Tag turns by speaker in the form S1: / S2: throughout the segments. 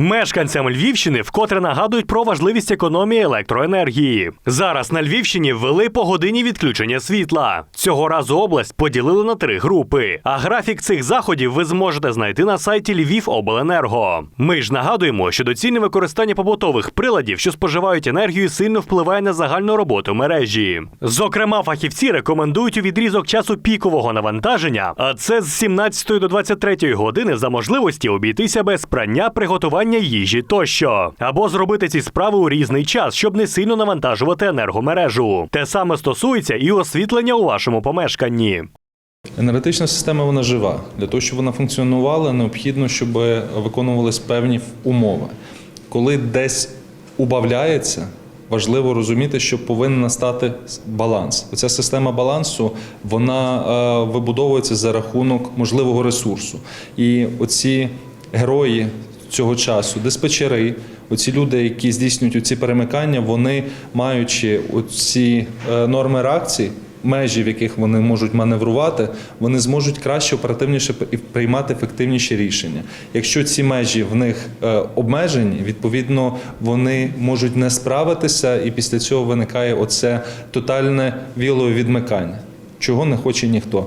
S1: Мешканцям Львівщини вкотре нагадують про важливість економії електроенергії. Зараз на Львівщині ввели погодинні відключення світла. Цього разу область поділили на три групи. А графік цих заходів ви зможете знайти на сайті Львівобленерго. Ми ж нагадуємо, що доцільне використання побутових приладів, що споживають енергію, сильно впливає на загальну роботу мережі. Зокрема, фахівці рекомендують у відрізок часу пікового навантаження, а це з 17 до 23 години за можливості обійтися без прання, приготування їжі тощо, або зробити ці справи у різний час, щоб не сильно навантажувати енергомережу. Те саме стосується і освітлення у вашому помешканні.
S2: Енергетична система вона жива. Для того, щоб вона функціонувала, необхідно, щоб виконувались певні умови. Коли десь убавляється, важливо розуміти, що повинен настати баланс. Оця система балансу вона е, вибудовується за рахунок можливого ресурсу. І оці герої цього часу, диспетчери, оці люди, які здійснюють оці перемикання, вони маючи оці е, норми реакції, межі, в яких вони можуть маневрувати, вони зможуть краще, оперативніше і приймати ефективніші рішення. Якщо ці межі в них е, обмежені, відповідно вони можуть не справитися, і після цього виникає оце тотальне вілове відмикання, чого не хоче ніхто.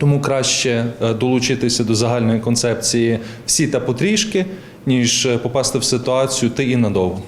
S2: Тому краще е, долучитися до загальної концепції всі та потрішки, ніж е, попасти в ситуацію ти і надовго.